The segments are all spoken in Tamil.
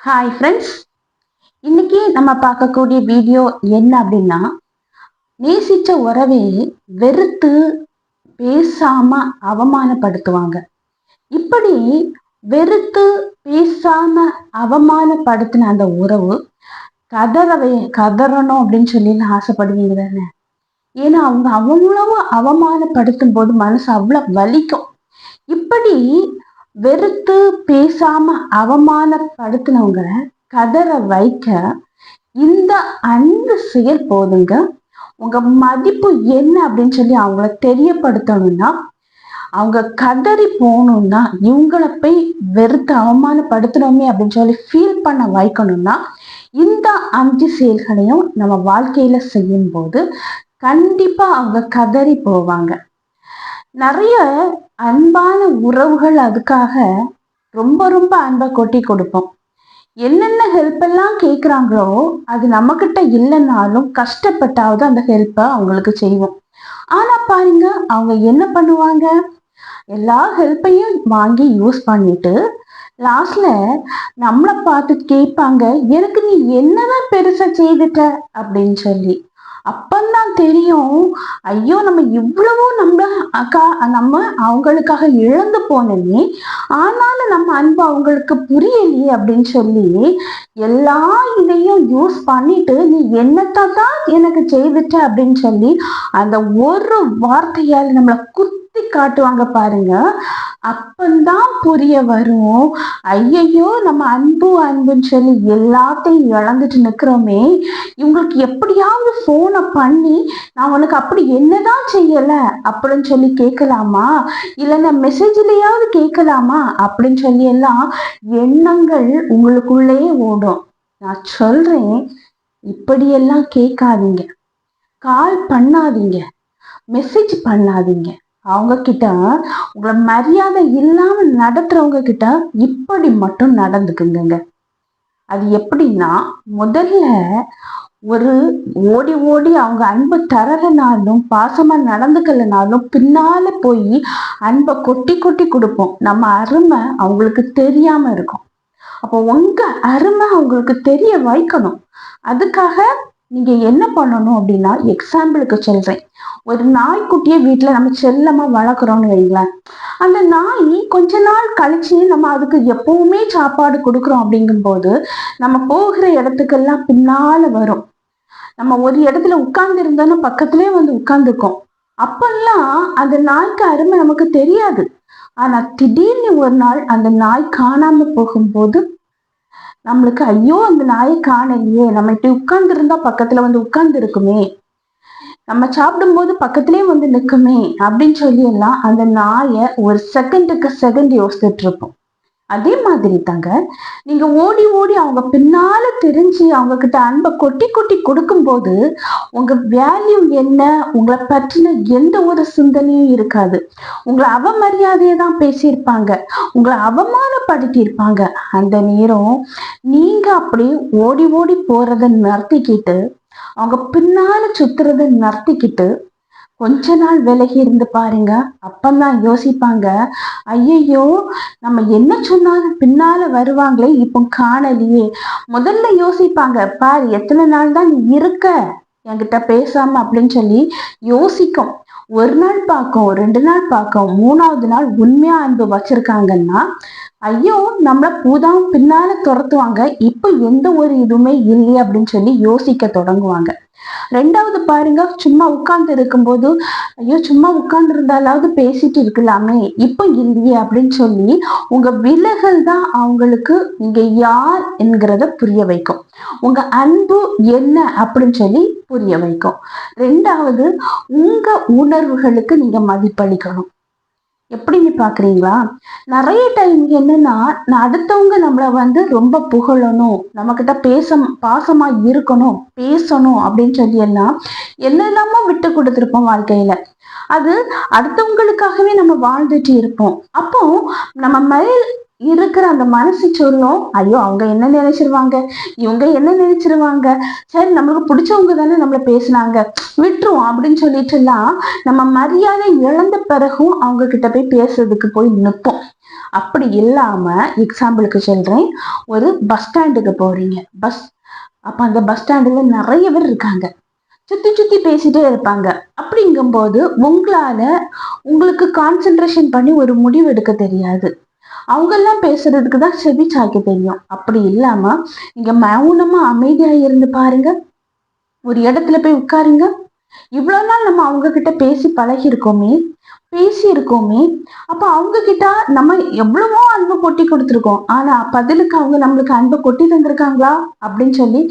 ஹாய் ஃப்ரெண்ட்ஸ் இன்னைக்கு நம்ம பார்க்கக்கூடிய வீடியோ என்ன அப்படின்னா நேசிச்ச உறவே வெறுத்து பேசாம அவமானப்படுத்துவாங்க. இப்படி வெறுத்து பேசாம அவமானப்படுத்தின அந்த உறவு கதறவே கதறணும் அப்படின்னு சொல்லி ஆசைப்படுவீங்க தானே? ஏன்னா அவங்க அவ்வளவு அவமானப்படுத்தும் போது மனசு அவ்வளவு வலிக்கும். இப்படி வெறுத்து பேசாம அவமானப்படுத்தினவங்கள கதற வைக்க இந்த அன்பு செயல் போதுங்க. உங்க மதிப்பு என்ன அப்படின்னு சொல்லி அவங்கள தெரியப்படுத்தணும்னா அவங்க கதறி போகணும்னா இவங்களை போய் வெறுத்து அவமானப்படுத்தணுமே அப்படின்னு சொல்லி ஃபீல் பண்ண வைக்கணும்னா இந்த அஞ்சு செயல்களையும் நம்ம வாழ்க்கையில செய்யும்போது கண்டிப்பா அவங்க கதறி போவாங்க. நிறைய அன்பான உறவுகள் அதுக்காக ரொம்ப ரொம்ப அன்பை கொட்டி கொடுப்போம். என்னென்ன ஹெல்ப் எல்லாம் கேட்குறாங்களோ அது நம்மக்கிட்ட இல்லைனாலும் கஷ்டப்பட்டாவது அந்த ஹெல்ப்பை அவங்களுக்கு செய்வோம். ஆனால் பாருங்க அவங்க என்ன பண்ணுவாங்க? எல்லா ஹெல்ப்பையும் வாங்கி யூஸ் பண்ணிட்டு லாஸ்ட்ல நம்மளை பார்த்து கேட்பாங்க எனக்கு நீ என்னதான் பெருசா செய்துட்ட? அப்படின்னு சொல்லி. அப்பந்தான் தெரியும் ஐயோ நம்ம இவ்வளவோ நம்ம அக்கா நம்ம அவங்களுக்காக இழந்து போனோமே ஆனாலும் நம்ம அன்பு அவங்களுக்கு புரியலையே அப்படின்னு சொல்லி எல்லா இதையும் யூஸ் பண்ணிட்டு நீ என்னத்தான் தான் எனக்கு செய்துட்ட அப்படின்னு சொல்லி அந்த ஒரு வார்த்தையால் நம்மளை குத்தி காட்டுவாங்க பாருங்க. அப்பந்தான் புரிய வரும். ஐயையோ நம்ம அன்பு அன்புன்னு சொல்லி எல்லாத்தையும் இழந்துட்டு நிக்கிறோமே. இவங்களுக்கு எப்படியாவது போனை பண்ணி நான் உனக்கு அப்படி என்னதான் செய்யல? அப்படின்னு சொல்லி கேட்கலாமா? இல்லைன்னா மெசேஜ்லயாவது கேட்கலாமா? அப்படின்னு சொல்லி எல்லாம் எண்ணங்கள் உங்களுக்குள்ளேயே ஓடும். நான் சொல்றேன் இப்படியெல்லாம் கேட்காதீங்க. கால் பண்ணாதீங்க. மெசேஜ் பண்ணாதீங்க. அவங்க கிட்ட உங்களை மரியாதை இல்லாம நடத்துறவங்க கிட்ட இப்படி மட்டும் நடந்துக்குங்க அது எப்படின்னா முதல்ல ஒரு ஓடி ஓடி அவங்க அன்பு தரலைனாலும் பாசமா நடந்துக்கலனாலும் பின்னால போய் அன்பை கொட்டி கொட்டி கொடுப்போம். நம்ம அருமை அவங்களுக்கு தெரியாம இருக்கும். அப்போ உங்க அருமை அவங்களுக்கு தெரிய வைக்கணும். அதுக்காக நீங்க என்ன பண்ணணும் அப்படின்னா எக்ஸாம்பிளுக்கு சொல்றேன். ஒரு நாய்க்குட்டியை வீட்டுல நம்ம செல்லமா வளர்க்குறோம்னு வைங்களேன். அந்த நாய் கொஞ்ச நாள் கழிச்சு நம்ம அதுக்கு எப்பவுமே சாப்பாடு கொடுக்குறோம் அப்படிங்கும்போது நம்ம போகிற இடத்துக்கெல்லாம் பின்னால வரும். நம்ம ஒரு இடத்துல உட்கார்ந்து இருந்தோம்னா பக்கத்துலயே வந்து உட்கார்ந்துருக்கோம். அப்பெல்லாம் அந்த நாய்க்கு அருமை நமக்கு தெரியாது. ஆனா திடீர்னு ஒரு நாள் அந்த நாய் காணாம போகும்போது நம்மளுக்கு ஐயோ அந்த நாயை காணலையே. நம்ம இப்படி உட்கார்ந்து இருந்தா பக்கத்துல வந்து உட்கார்ந்து இருக்குமே நம்ம சாப்பிடும்போது பக்கத்துலயே வந்து நிற்குமே அப்படின்னு சொல்லி எல்லாம் அந்த நாயை ஒரு செகண்டுக்கு செகண்ட் யோசிச்சுட்டு இருப்போம். அதே மாதிரி தாங்க நீங்க ஓடி ஓடி அவங்க பின்னால தெரிஞ்சு அவங்க கிட்ட அன்பை கொட்டி கொட்டி கொடுக்கும்போது உங்க வேல்யூ என்ன உங்களை பற்றின எந்த ஒரு சிந்தனையும் இருக்காது. உங்களை அவமரியாதையை தான் பேசியிருப்பாங்க. உங்களை அவமானப்படுத்தி இருப்பாங்க அந்த நேரம் நீங்க அப்படி ஓடி ஓடி போறதை நிறுத்திக்கிட்டு அவங்க பின்னால சுத்துறதை நிறுத்திக்கிட்டு கொஞ்ச நாள் விலகி இருந்து பாருங்க. அப்பந்தான் யோசிப்பாங்க. ஐயையோ நம்ம என்ன சொன்னாலும் பின்னால வருவாங்களே இப்போ காணலையே. முதல்ல யோசிப்பாங்க பாரு எத்தனை நாள் தான் நீ இருக்க? என்கிட்ட பேசாம அப்படின்னு சொல்லி யோசிக்கும். ஒரு நாள் பார்க்கும் ரெண்டு நாள் பார்க்கும் மூணாவது நாள் உண்மையா அன்பு வச்சிருக்காங்கன்னா ஐயோ நம்மள பூதாவும் பின்னால துரத்துவாங்க. இப்போ எந்த ஒரு இதுவுமே இல்லையே அப்படின்னு சொல்லி யோசிக்க தொடங்குவாங்க. ரெண்டாவது பாருங்க சும்மா உட்கார்ந்து இருக்கும்போது ஐயோ சும்மா உட்கார்ந்து இருந்தாலாவது பேசிட்டு இருக்கலாமே இப்போ இல்லையே அப்படின்னு சொல்லி உங்க விலகல் தான் அவங்களுக்கு நீங்க யார் என்கிறத புரிய வைக்கும். உங்க அன்பு என்ன அப்படின்னு சொல்லி புரிய வைக்கும். ரெண்டாவது உங்க உணர்வுகளுக்கு நீங்க மதிப்பளிக்கணும். எப்படின்னு பாக்குறீங்களா? நிறைய டைம் என்னன்னா நான் அடுத்தவங்க நம்மளை வந்து ரொம்ப புகழணும் நம்ம கிட்ட பேச பாசமா இருக்கணும் பேசணும் அப்படின்னு சொல்லி எல்லாம் என்னெல்லாமோ விட்டு கொடுத்துருப்போம் வாழ்க்கையில. அது அடுத்தவங்களுக்காகவே நம்ம வாழ்ந்துட்டு இருப்போம். அப்போ நம்ம மேல் இருக்கிற அந்த மனசு சொல்லும் ஐயோ அவங்க என்ன நினைச்சிருவாங்க? இவங்க என்ன நினைச்சிருவாங்க? சரி நம்மளுக்கு பிடிச்சவங்க தானே நம்மள பேசினாங்க. விட்டுருவோம் அப்படின்னு சொல்லிட்டுலாம் நம்ம மரியாதை இழந்த பிறகும் அவங்க கிட்ட போய் பேசுறதுக்கு போய் நிற்போம். அப்படி இல்லாம எக்ஸாம்பிளுக்கு சொல்றேன். ஒரு பஸ் ஸ்டாண்டுக்கு போறீங்க. பஸ் அப்ப அந்த பஸ் ஸ்டாண்டுல நிறைய பேர் இருக்காங்க. சுத்தி சுத்தி பேசிட்டே இருப்பாங்க. அப்படிங்கும்போது உங்களால உங்களுக்கு கான்சென்ட்ரேஷன் பண்ணி ஒரு முடிவு எடுக்க தெரியாது. அவங்கெல்லாம் பேசுறதுக்கு தான் செவி சாய்க்க தெரியும். அப்படி இல்லாம நீங்க மௌனமா அமைதியா இருந்து பாருங்க. ஒரு இடத்துல போய் உட்காருங்க. இவ்வளவு நாள் நம்ம அவங்க கிட்ட பேசி பழகி இருக்கோமே பேசி இருக்கோமே அப்ப அவங்க கிட்ட நம்ம எவ்வளவோ அன்பு கொட்டி கொடுத்துருக்கோம். ஆனா பதிலுக்கு அவங்க நம்மளுக்கு அன்பு கொட்டி தந்திருக்காங்களா? அப்படின்னு சொல்லி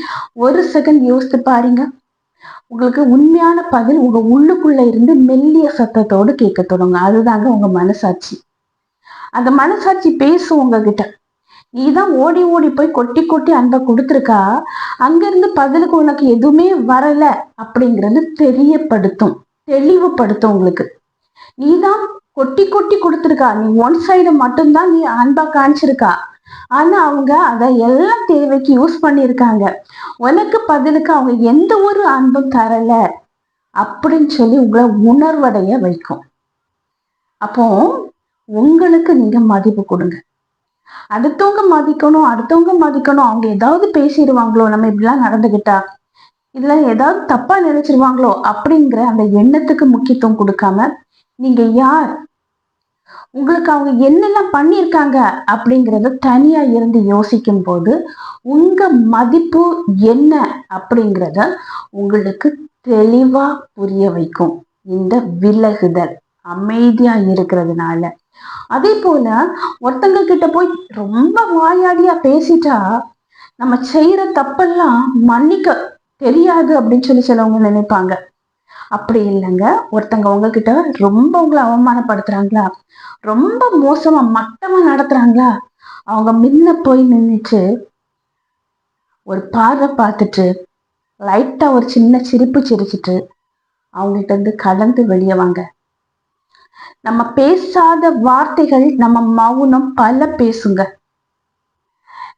ஒரு செகண்ட் யோசித்து பாருங்க. உங்களுக்கு உண்மையான பதில் உங்க உள்ளுக்குள்ள இருந்து மெல்லிய சத்தத்தோடு கேட்க தொடங்கும். அதுதாங்க உங்க மனசாட்சி. அந்த மனசாட்சி பேசும் உங்ககிட்ட. நீதான் ஓடி ஓடி போய் கொட்டி கொட்டி அன்பை கொடுத்துருக்கா. அங்கிருந்து பதிலுக்கு உனக்கு எதுவுமே வரல அப்படிங்கிறது தெரியப்படுத்தும். தெளிவுபடுத்தும் உங்களுக்கு. நீதான் கொட்டி கொட்டி கொடுத்துருக்கா. நீ ஒன் சைடு மட்டும்தான் நீ அன்பா காமிச்சிருக்கா. ஆனா அவங்க அதை எல்லாம் தேவைக்கு யூஸ் பண்ணியிருக்காங்க. உனக்கு பதிலுக்கு அவங்க எந்த ஒரு அன்பும் தரல அப்படின்னு சொல்லி உங்களை உணர்வடைய வைக்கும். அப்போ உங்களுக்கு நீங்க மதிப்பு கொடுங்க. அடுத்தவங்க மதிக்கணும் அடுத்தவங்க மதிக்கணும் அவங்க ஏதாவது பேசிடுவாங்களோ நம்ம இப்படிலாம் நடந்துகிட்டா இதுல ஏதாவது தப்பா நினைச்சிருவாங்களோ அப்படிங்கிற அந்த எண்ணத்துக்கு முக்கியத்துவம் கொடுக்காம நீங்க யார்? உங்களுக்கு அவங்க என்னெல்லாம் பண்ணியிருக்காங்க அப்படிங்கிறத தனியா இருந்து யோசிக்கும் போது உங்க மதிப்பு என்ன அப்படிங்கிறத உங்களுக்கு தெளிவா புரிய வைக்கும். இந்த விலகுதல் அமைதியா இருக்கிறதுனால. அதே போல ஒருத்தங்க கிட்ட போய் ரொம்ப வாயாடியா பேசிட்டா நம்ம செய்யற தப்பெல்லாம் மன்னிக்க தெரியாது அப்படின்னு சொல்லி சிலவங்க நினைப்பாங்க. அப்படி இல்லைங்க. ஒருத்தங்க உங்ககிட்ட ரொம்ப உங்களை அவமானப்படுத்துறாங்களா? ரொம்ப மோசமா மட்டமா நடத்துறாங்களா? அவங்க முன்ன போய் நின்றுட்டு ஒரு பார்வை பார்த்துட்டு லைட்டா ஒரு சின்ன சிரிப்பு சிரிச்சிட்டு அவங்கள்ட்ட இருந்து கலந்து வெளியே வாங்க. நம்ம பேசாத வார்த்தைகள் நம்ம மௌனம் பல பேசுங்க.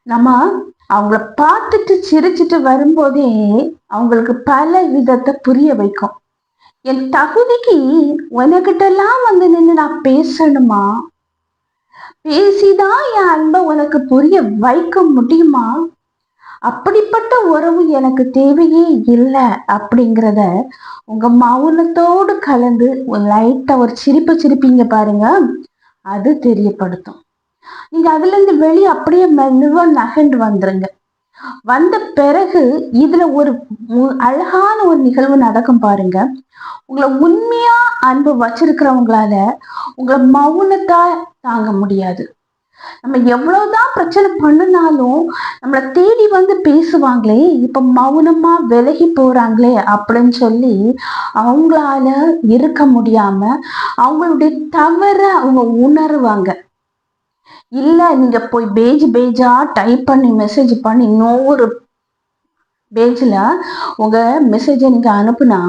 நம்ம அவங்கள பார்த்துட்டு சிரிச்சிட்டு வரும்போதே அவங்களுக்கு பல விதத்தை புரிய வைக்கும். என் தகுதிக்கு உனக்கிட்டலாம் வந்து நின்று நான் பேசணுமா? பேசிதான் என் அன்பை உனக்கு புரிய வைக்க முடியுமா? அப்படிப்பட்ட உறவு எனக்கு தேவையே இல்லை அப்படிங்கிறத உங்க மௌனத்தோடு கலந்து லைட்டா ஒரு சிரிப்பு சிரிப்பீங்க பாருங்க. அது தெரியப்படுத்தும். நீங்க அதுல இருந்து வெளியே அப்படியே மெதுவா நகண்டு வந்துருங்க. வந்த பிறகு இதுல ஒரு அழகான ஒரு நிகழ்வு நடக்கும் பாருங்க. உங்களை உண்மையா அன்பு வச்சிருக்கிறவங்களால உங்களை மௌனத்தா தாங்க முடியாது. நம்ம எவ்வளவுதான் பிரச்சனை பண்ணினாலும் நம்மளை தேடி வந்து பேசுவாங்களே இப்ப மௌனமா விலகி போறாங்களே அப்படின்னு சொல்லி அவங்களால இருக்க முடியாம அவங்களுடைய தவற அவங்க உணருவாங்க. இல்ல நீங்க போய் பேஜ் பேஜா டைப் பண்ணி மெசேஜ் பண்ணி இன்னொரு பேஜ்ல உங்க மெசேஜை நீங்க அனுப்புனா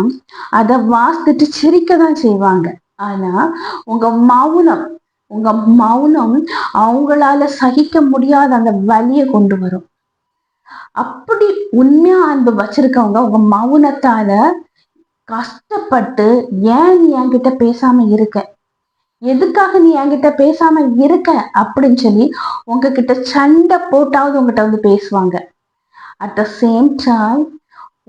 அதை வாசித்துட்டு சிரிக்க தான் செய்வாங்க. ஆனா உங்க மௌனம் உங்க மௌனம் அவங்களால சகிக்க முடியாத அந்த வலியை கொண்டு வரும். அப்படி உண்மையா அன்பு வச்சிருக்கவங்க உங்க மௌனத்தால கஷ்டப்பட்டு ஏன் நீ என்கிட்ட பேசாம இருக்க? எதுக்காக நீ என்கிட்ட பேசாம இருக்க? அப்படின்னு சொல்லி உங்ககிட்ட சண்டை போட்டாவது உங்ககிட்ட வந்து பேசுவாங்க. அட் த சேம் டைம்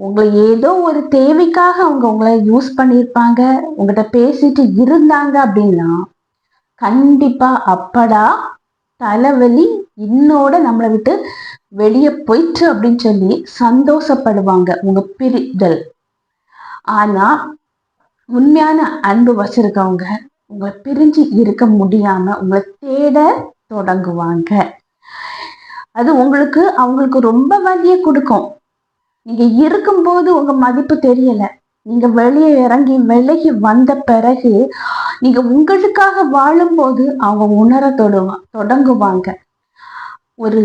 உங்களை ஏதோ ஒரு தேவைக்காக அவங்க உங்களை யூஸ் பண்ணியிருப்பாங்க உங்ககிட்ட பேசிட்டு இருந்தாங்க அப்படின்னா கண்டிப்பா அப்படா தலைவலி இன்னோட நம்மளை விட்டு வெளியே போயிட்டு அப்படின்னு சொல்லி சந்தோஷப்படுவாங்க உங்க பிரிதல். ஆனா உண்மையான அன்பு வச்சிருக்கவங்க உங்களை பிரிஞ்சு இருக்க முடியாம உங்களை தேட தொடங்குவாங்க. அது உங்களுக்கு அவங்களுக்கு ரொம்ப வலியை கொடுக்கும். நீங்க இருக்கும்போது உங்க மதிப்பு தெரியல. நீங்க வெளியே இறங்கி விலகி வந்த பிறகு நீங்க உங்களுக்காக வாழும்போது அவங்க உணர தொடுவா தொடங்குவாங்க. ஒரு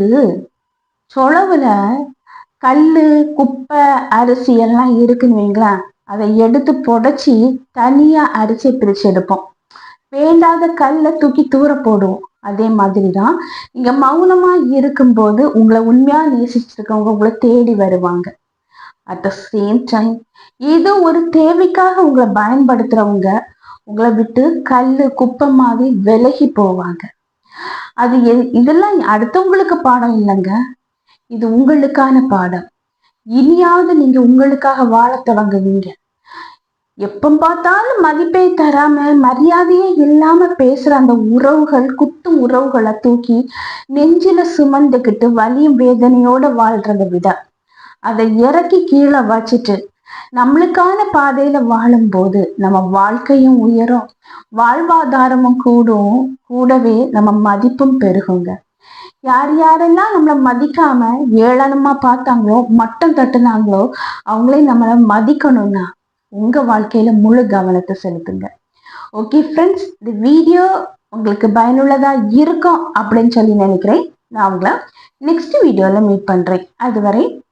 சொலவுல கல்லு குப்பை அரிசி எல்லாம் இருக்குன்னு வைங்களேன். அதை எடுத்து புடைச்சி தனியா அரிசி பிரிச்சு எடுப்போம். வேண்டாத கல்லை தூக்கி தூர போடுவோம். அதே மாதிரி தான் நீங்க மௌனமா இருக்கும்போது உங்களை உண்மையா நேசிச்சிருக்கவங்க உங்களை தேடி வருவாங்க. அட் த சேம் டைம் ஏதோ ஒரு தேவைக்காக உங்களை பயன்படுத்துறவங்க உங்களை விட்டு கல் குப்பை மாதிரி விலகி போவாங்க. அது எ- இதெல்லாம் அடுத்தவங்களுக்கு பாடம் இல்லைங்க. இது உங்களுக்கான பாடம். இனியாவது நீங்க உங்களுக்காக வாழத் தொடங்குவீங்க. எப்ப பார்த்தாலும் மதிப்பே தராம மரியாதையே இல்லாம பேசுற அந்த உறவுகள் குத்தும் உறவுகளை தூக்கி நெஞ்சில சுமந்துக்கிட்டு வலியும் வேதனையோட வாழ்றதை விட அதை இறக்கி கீழே வச்சுட்டு நம்மளுக்கான பாதையில வாழும்போது நம்ம வாழ்க்கையும் உயரும். வாழ்வாதாரமும் கூடும். கூடவே நம்ம மதிப்பும் பெருகுங்க. யார் யாரெல்லாம் நம்மளை மதிக்காம ஏளனமா பார்த்தாங்களோ மட்டம் தட்டுனாங்களோ அவங்களே நம்மளை மதிக்கணும்னா உங்க வாழ்க்கையில முழு கவனத்தை செலுத்துங்க. ஓகே ஃப்ரெண்ட்ஸ் இந்த வீடியோ உங்களுக்கு பயனுள்ளதா இருக்கும் அப்படின்னு சொல்லி நினைக்கிறேன். நான் உங்களை நெக்ஸ்ட் வீடியோல மீட் பண்றேன். அதுவரை